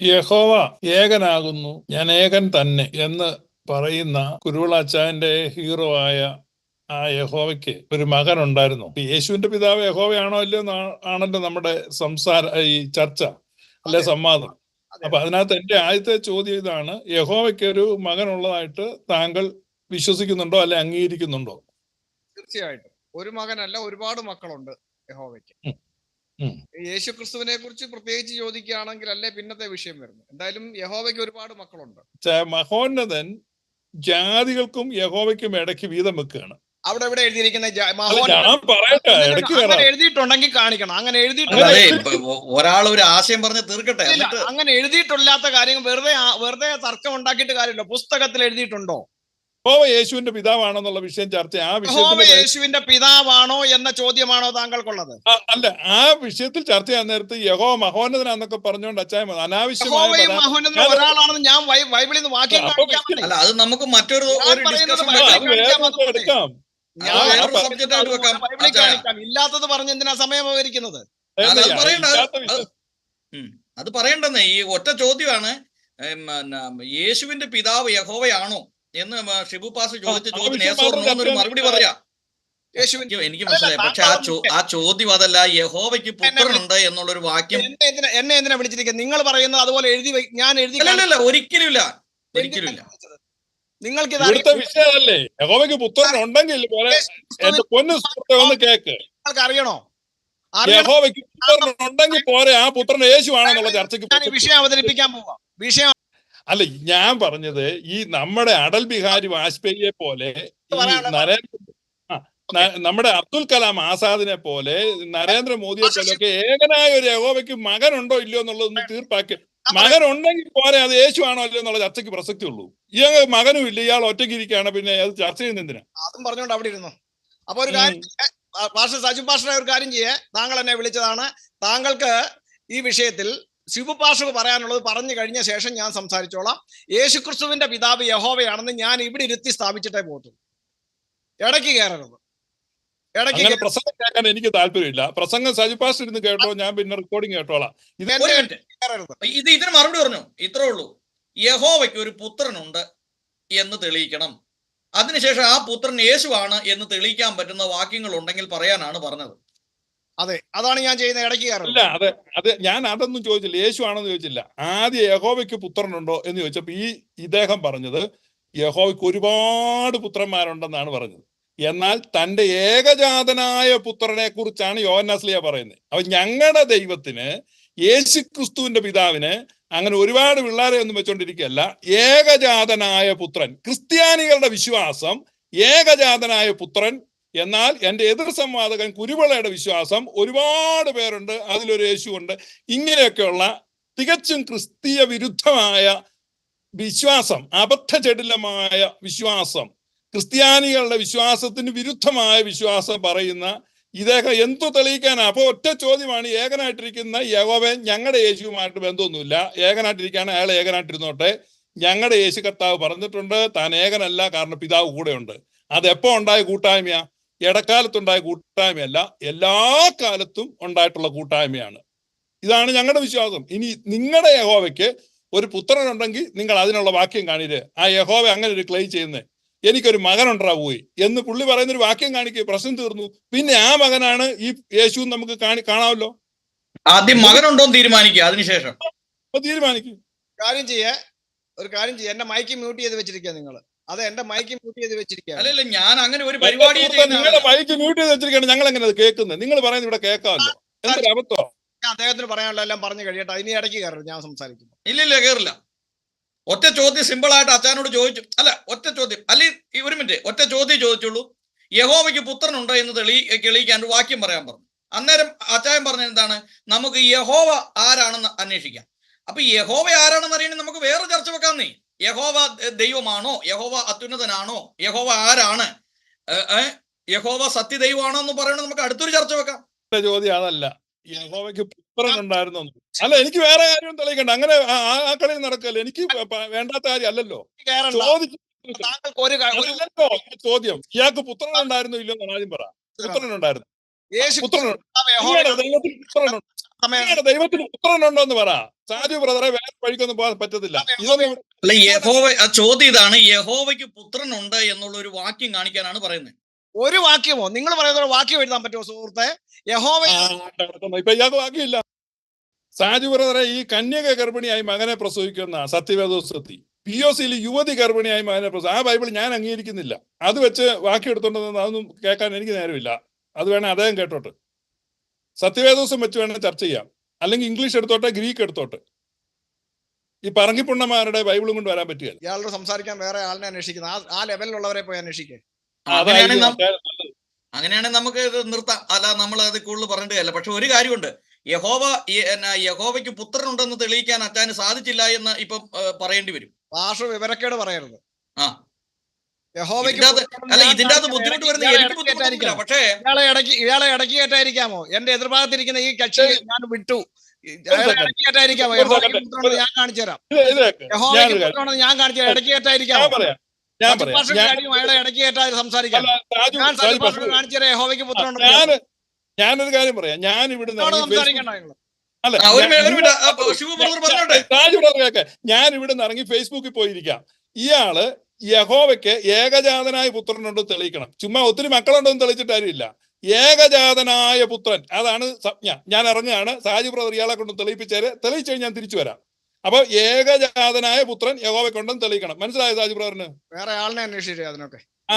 യഹോവ ഏകനാകുന്നു ഞാൻ ഏകൻ തന്നെ എന്ന് പറയുന്ന കുരുവിളാച്ചാന്റെ ഹീറോ ആയ ആ യഹോവയ്ക്ക് ഒരു മകൻ ഉണ്ടായിരുന്നു. യേശുവിന്റെ പിതാവ് യഹോവയാണോ അല്ലയോ ആണല്ലോ നമ്മുടെ സംസാര ഈ ചർച്ച അല്ലെ. സംവാദം. അപ്പൊ അതിനകത്ത് എന്റെ ആദ്യത്തെ ചോദ്യം ഇതാണ് യഹോവയ്ക്ക് ഒരു മകൻ ഉള്ളതായിട്ട് താങ്കൾ വിശ്വസിക്കുന്നുണ്ടോ അല്ലെ അംഗീകരിക്കുന്നുണ്ടോ? തീർച്ചയായിട്ടും. ഒരു മകനല്ല ഒരുപാട് മക്കളുണ്ട് യഹോവയ്ക്ക്. ഉം. ഉം. യേശു ക്രിസ്തുവിനെ കുറിച്ച് പ്രത്യേകിച്ച് ചോദിക്കുകയാണെങ്കിൽ അല്ലേ പിന്നത്തെ വിഷയം വരുന്നു എന്തായാലും യഹോവയ്ക്ക് ഒരുപാട് മക്കളുണ്ട്. മഹോന്നതൻ ജാതികൾക്കും യഹോവയ്ക്കും ഇടയ്ക്ക് വീതം വെക്കുകയാണ്. അവിടെ ഇവിടെ എഴുതിയിരിക്കുന്ന എഴുതിയിട്ടുണ്ടെങ്കിൽ കാണിക്കണം. അങ്ങനെ അങ്ങനെ ഒരാൾ ഒരു ആശയം പറഞ്ഞ് തീർക്കട്ടെ അങ്ങനെ എഴുതിയിട്ടില്ലാത്ത കാര്യങ്ങൾ വെറുതെ വെറുതെ തർക്കം ഉണ്ടാക്കിയിട്ട് കാര്യമില്ല. പുസ്തകത്തിൽ എഴുതിയിട്ടുണ്ടോ? യഹോവ യേശുവിന്റെ പിതാവാണെന്നുള്ള വിഷയം ചർച്ച ആ വിഷയത്തിൽ യേശുവിന്റെ പിതാവാണോ എന്ന ചോദ്യമാണോ താങ്കൾക്കുള്ളത്? അല്ല ആ വിഷയത്തിൽ ചർച്ച ചെയ്യാൻ നേരത്ത് യഹോ മഹോന്നതനാന്നൊക്കെ പറഞ്ഞുകൊണ്ട് അച്ചായ അനാവശ്യമായ ഒരാളാണെന്ന് ഞാൻ ബൈബിളിൽ നിന്ന് വാക്യം അല്ല അത് നമുക്ക് മറ്റൊരു എടുക്കാം ഇല്ലാത്തത് പറഞ്ഞ് എന്തിനാ സമയം വിവരിക്കുന്നത് അത്. പറയണ്ടെന്നേ. ഈ ഒറ്റ ചോദ്യമാണ് യേശുവിന്റെ പിതാവ് യഹോവയാണോ? എന്ന് ഷിബു പാസ് ചോദിച്ച ചോദ്യം മറുപടി പറയാ. എനിക്ക് മനസ്സിലായി. പക്ഷെ ആ ചോ ആ ചോദ്യം അതല്ല യഹോവയ്ക്ക് പുത്രനുണ്ട് എന്നുള്ളൊരു വാക്യം എന്നെ എന്തിനാ വിളിച്ചിരിക്കുന്നത് നിങ്ങൾ പറയുന്നത് അതുപോലെ എഴുതി വെ- ഞാൻ എഴുതി ഒരിക്കലും ഇല്ല ഒരിക്കലും ഇല്ല നിങ്ങൾക്ക് ഇവിടുത്തെ അറിയാം. യഹോവയ്ക്ക് പുത്രൻ ഉണ്ടെങ്കിൽ പോലെ എന്റെ പൊന്നു സുഹൃത്തെ ഒന്ന് കേക്ക്. നിങ്ങൾക്ക് അറിയണോ. യഹോവയ്ക്ക് പുത്രൻ ഉണ്ടെങ്കിൽ പോരെ ആ പുത്രൻ യേശു ആണെന്നുള്ള ചർച്ചയ്ക്ക് വിഷയം അവതരിപ്പിക്കാൻ പോവാം. വിഷയം അല്ല ഞാൻ പറഞ്ഞത് ഈ നമ്മുടെ അടൽ ബിഹാരി വാജ്പേയിയെ പോലെ നരേന്ദ്ര നമ്മുടെ അബ്ദുൽ കലാം ആസാദിനെ പോലെ നരേന്ദ്രമോദിയെ പോലെ ഒക്കെ ഏകനായ ഒരു യഹോവയ്ക്ക് മകനുണ്ടോ ഇല്ലയോ എന്നുള്ളതൊന്ന് തീർപ്പാക്കി. മകൻ ഉണ്ടെങ്കിൽ പോരെ അത് യേശു ആണോ അല്ലയോ എന്നുള്ള ചർച്ചയ്ക്ക് പ്രസക്തി ഉള്ളൂ. ഈ മകനും ഇല്ല ഇയാൾ ഒറ്റയ്ക്ക് ഇരിക്കുകയാണ് പിന്നെ അത് ചർച്ച ചെയ്യുന്ന എന്തിനാ? അതും പറഞ്ഞുകൊണ്ട് അവിടെ ഇരുന്നു. അപ്പൊ ഒരു കാര്യം പാസ്റ്റർ സജു പാസ്റ്റർ ഒരു കാര്യം ചെയ്യേ. താങ്കൾ എന്നെ വിളിച്ചതാണ്. താങ്കൾക്ക് ഈ വിഷയത്തിൽ ശിവു പാസ്റ്റർ പറയാനുള്ളത് പറഞ്ഞു കഴിഞ്ഞ ശേഷം ഞാൻ സംസാരിച്ചോളാം. യേശുക്രിസ്തുവിന്റെ പിതാവ് യഹോവയാണെന്ന് ഞാൻ ഇവിടെ ഇരുത്തി സ്ഥാപിച്ചിട്ടേ പോകത്തുള്ളൂ. ഇടയ്ക്ക് കയറരുത്. ഇടയ്ക്ക്. പ്രസംഗം കേൾക്കാൻ എനിക്ക് താല്പര്യമില്ല. പ്രസംഗം സജിപാസ് ഇരുന്ന് കേട്ടോ ഞാൻ പിന്നെ റെക്കോർഡിംഗ് കേട്ടോളാം. ഇത് ഇത് ഇതിന് മറുപടി പറഞ്ഞു. ഇത്രേ ഉള്ളൂ. യഹോവയ്ക്ക് ഒരു പുത്രനുണ്ട് എന്ന് തെളിയിക്കണം. അതിനുശേഷം ആ പുത്രൻ യേശുവാണ് എന്ന് തെളിയിക്കാൻ പറ്റുന്ന വാക്യങ്ങൾ ഉണ്ടെങ്കിൽ പറയാനാണ് പറഞ്ഞത്. അതെ അതാണ് ഞാൻ ചെയ്യുന്ന ഇടയ്ക്ക് അല്ല അതെ അത് ഞാൻ അതൊന്നും ചോദിച്ചില്ല. യേശു ആണെന്ന് ചോദിച്ചില്ല. ആദ്യം യഹോവയ്ക്ക് പുത്രനുണ്ടോ എന്ന് ചോദിച്ചപ്പോ ഈ ഇദ്ദേഹം പറഞ്ഞത് യഹോവയ്ക്ക് ഒരുപാട് പുത്രന്മാരുണ്ടെന്നാണ് പറഞ്ഞത്. എന്നാൽ തന്റെ ഏകജാതനായ പുത്രനെ കുറിച്ചാണ് യോഹന്നാസ്ലിയ പറയുന്നത്. അപ്പൊ ഞങ്ങളുടെ ദൈവത്തിന് യേശു ക്രിസ്തുവിന്റെ പിതാവിന് അങ്ങനെ ഒരുപാട് പിള്ളേരെ ഒന്നും വെച്ചോണ്ടിരിക്കുകയല്ല. ഏകജാതനായ പുത്രൻ ക്രിസ്ത്യാനികളുടെ വിശ്വാസം ഏകജാതനായ പുത്രൻ എന്നാൽ എന്റെ എതിർ സംവാദകൻ കുരുവിളയുടെ വിശ്വാസം ഒരുപാട് പേരുണ്ട് അതിലൊരു യേശുണ്ട് ഇങ്ങനെയൊക്കെയുള്ള തികച്ചും ക്രിസ്തീയ വിരുദ്ധമായ വിശ്വാസം അബദ്ധചടിലമായ വിശ്വാസം ക്രിസ്ത്യാനികളുടെ വിശ്വാസത്തിന് വിരുദ്ധമായ വിശ്വാസം പറയുന്ന ഇദ്ദേഹം എന്തു തെളിയിക്കാനാ? അപ്പൊ ഒറ്റ ചോദ്യമാണ്. ഏകനായിട്ടിരിക്കുന്ന യഹോവൻ ഞങ്ങളുടെ യേശുവുമായിട്ട് ബന്ധമൊന്നുമില്ല. ഏകനായിട്ടിരിക്കുകയാണ് അയാൾ ഏകനായിട്ടിരുന്നോട്ടെ. ഞങ്ങളുടെ യേശു കർത്താവ് പറഞ്ഞിട്ടുണ്ട് താൻ ഏകനല്ല കാരണം പിതാവ് കൂടെയുണ്ട്. അത് എപ്പോ ഉണ്ടായ കൂട്ടായ്മയാ? ഇടക്കാലത്തുണ്ടായ കൂട്ടായ്മയല്ല എല്ലാ കാലത്തും ഉണ്ടായിട്ടുള്ള കൂട്ടായ്മയാണ്. ഇതാണ് ഞങ്ങളുടെ വിശ്വാസം. ഇനി നിങ്ങളുടെ യഹോവയ്ക്ക് ഒരു പുത്രനുണ്ടെങ്കിൽ നിങ്ങൾ അതിനുള്ള വാക്യം കാണിര്. ആ യഹോവ അങ്ങനെ ഒരു ക്ലെയിം ചെയ്യുന്നത് എനിക്കൊരു മകനുണ്ടാ പോയി എന്ന് പുള്ളി പറയുന്ന ഒരു വാക്യം കാണിക്കുക പ്രശ്നം തീർന്നു. പിന്നെ ആ മകനാണ് ഈ യേശു നമുക്ക് കാണി കാണാമല്ലോ? ആദ്യം മകനുണ്ടോ എന്ന് തീരുമാനിക്കുക അതിനുശേഷം. അപ്പൊ തീരുമാനിക്കും. കാര്യം ചെയ്യേ ഒരു കാര്യം ചെയ്യേ. എന്റെ മൈക്ക് മ്യൂട്ട് ചെയ്ത് വെച്ചിരിക്കുക നിങ്ങൾ അതെ എന്റെ മൈക്ക് മ്യൂട്ട് ചെയ്ത് വെച്ചിരിക്കുക അല്ലല്ല ഞാൻ അങ്ങനെ ഒരു പരിപാടി നിങ്ങളുടെ മൈക്ക് മ്യൂട്ട് ചെയ്ത് വെച്ചിരിക്കുകയാണ്. ഞങ്ങൾ എങ്ങനെ അത് കേൾക്കുന്നത്? നിങ്ങൾ പറയുന്നത് ഇവിടെ കേൾക്കാമല്ലോ. എന്തൊരു അബദ്ധം ഞാൻ അദ്ദേഹത്തിന് പറയാനുള്ള എല്ലാം പറഞ്ഞു കഴിയട്ടെ. ഇനി ഇടയ്ക്ക് കയറരുത് ഞാൻ സംസാരിക്കുന്നു. ഇല്ല ഇല്ല കേറില്ല ഒറ്റ ചോദ്യം സിമ്പിൾ ആയിട്ട് അച്ഛനോട് ചോദിച്ചു. അല്ല ഒറ്റ ചോദ്യം. അല്ലെ ഈ ഒരു മിനിറ്റ് ഒറ്റ ചോദ്യം ചോദിച്ചുള്ളൂ. യഹോവയ്ക്ക് പുത്രനുണ്ട് എന്ന് തെളി തെളിയിക്കാൻ ഒരു വാക്യം പറയാൻ പറഞ്ഞു. അന്നേരം അച്ചായൻ പറഞ്ഞ എന്താണ്? നമുക്ക് യഹോവ ആരാണെന്ന് അന്വേഷിക്കാം. അപ്പൊ യഹോവ ആരാണെന്ന് അറിയണമെങ്കിൽ നമുക്ക് വേറെ ചർച്ച വെക്കാം നീ യഹോവ ദൈവമാണോ? യഹോവ അത്യുന്നതനാണോ? യഹോവ ആരാണ്? യഹോവ സത്യ ദൈവമാണോ സത്യദൈവമാണോ എന്ന് പറയുന്നത് നമുക്ക് അടുത്തൊരു ചർച്ച വെക്കാം. ചോദ്യം അതല്ല. യഹോവയ്ക്ക് പുത്രൻ ഉണ്ടായിരുന്നു അല്ല എനിക്ക് വേറെ കാര്യം തെളിയിക്കണ്ട. അങ്ങനെ ആ- കളിയിൽ നടക്കല്ല? എനിക്ക് വേണ്ടാത്ത കാര്യം അല്ലല്ലോ. ചോദ്യം. ഇയാൾക്ക് പുത്രൻ ഉണ്ടായിരുന്നു ഇല്ലെന്ന് ആദ്യം പറ. പുത്രൻ ഉണ്ടായിരുന്നു പുത്രൻ ദൈവത്തിന് പുത്രനുണ്ട് എന്ന് പറ. സാധു ബ്രദറെ വേറെ വഴിക്കൊന്നും പോകാൻ പറ്റത്തില്ല. ഇതൊന്നും അല്ല യഹോവ ആ ചോദ്യം ഇതാണ്. യഹോവയ്ക്ക് പുത്രനുണ്ട് എന്നുള്ള ഒരു വാക്യം കാണിക്കാനാണ് പറയുന്നത്. ഒരു വാക്യമോ? നിങ്ങൾ പറയുന്ന വാക്യം എഴുതാൻ പറ്റുമോ സുഹൃത്തെ? യഹോവ. ഇപ്പൊ ഇയാൾക്ക് വാക്യമില്ല. സാജു ബ്രദറെ ഈ കന്യക ഗർഭിണിയായി മകനെ പ്രസവിക്കുന്ന സത്യവേദോസ്തി പി ഒ സിയിൽ യുവതി ഗർഭിണിയായി മകനെ പ്രസവം ആ ബൈബിൾ ഞാൻ അംഗീകരിക്കുന്നില്ല. അത് വെച്ച് വാക്യം എടുത്തോണ്ടെന്ന് അതൊന്നും കേൾക്കാൻ എനിക്ക് നേരമില്ല. അത് വേണേ അദ്ദേഹം കേട്ടോട്ട്. സത്യവേദോസം വെച്ച് വേണം ചർച്ച ചെയ്യാം. അല്ലെങ്കിൽ ഇംഗ്ലീഷ് എടുത്തോട്ടെ ഗ്രീക്ക് എടുത്തോട്ടെ. ഈ പറങ്കിപ്പുണ്ണന്മാരുടെ ബൈബിളും കൊണ്ട് വരാൻ പറ്റുക ഇയാളോട് സംസാരിക്കാൻ വേറെ ആളിനെ അന്വേഷിക്കുന്നത് ആ ആ ലെവലിലുള്ളവരെ പോയി അന്വേഷിക്കേ. അങ്ങനെയാണെങ്കിൽ നമുക്ക് ഇത് നിർത്താം. അല്ല നമ്മൾ അത് കൂടുതൽ പറഞ്ഞിട്ട് കാര്യമില്ല പക്ഷെ ഒരു കാര്യമുണ്ട്. യഹോവ യഹോവയ്ക്ക് പുത്രനുണ്ടെന്ന് തെളിയിക്കാൻ അച്ചാന് സാധിച്ചില്ല എന്ന് ഇപ്പം പറയേണ്ടി വരും. ഭാഷ വിവരക്കേട് പറയരുത്. ആ യഹോവയ്ക്ക് ഇതിന്റെ അകത്ത് പുത്രനുണ്ടെന്ന് അല്ല ഇതിന്റെ അകത്ത് ബുദ്ധിമുട്ട് വരുന്നത് ഇയാളെ എനിക്ക് ഇടയ്ക്ക് പക്ഷേ ഇയാളെ ഇടക്കി ഇയാളെ ഇടയ്ക്ക് കയറ്റായിരിക്കാമോ എന്റെ എതിർഭാഗത്തിരിക്കുന്ന ഈ കക്ഷി ഞാൻ വിട്ടു. ഞാൻ കാണിച്ചു തരാം. ഞാൻ കാണിച്ചു തരാം. ഞാനൊരു കാര്യം പറയാം. ഞാൻ ഇവിടെ ഞാൻ- ഒരു മിനിറ്റ് ആ, ശിവ ബ്രദർ പറഞ്ഞോട്ടെ. സാജു brother കേൾക്ക്. ഞാൻ ഇവിടെ ഇറങ്ങി ഫേസ്ബുക്കിൽ പോയിരിക്കാം. ഇയാൾ യഹോവയ്ക്ക് ഏകജാതനായ പുത്രനുണ്ട് തെളിയിക്കണം. ചുമ്മാ ഒത്തിരി മക്കളുണ്ടെന്ന് തെളിയിച്ചിട്ട് കാര്യമില്ല. ഏകജാതനായ പുത്രൻ അതാണ് സംജ്ഞ. ഞാൻ ഇറങ്ങുകയാണ് സാജി ബ്രദർ ഇയാളെ കൊണ്ട് തെളിയിപ്പിച്ചേര്. തെളിയിച്ചു കഴിഞ്ഞാൽ ഞാൻ തിരിച്ചു വരാം. അപ്പൊ ഏകജാതനായ പുത്രൻ യഹോവയ്ക്കുണ്ടെന്ന് തെളിയിക്കണം. മനസ്സിലായോ സാജി ബ്രദറിന് വേറെ ആളിനെ അന്വേഷിച്ചു അതിനൊക്കെ. ആ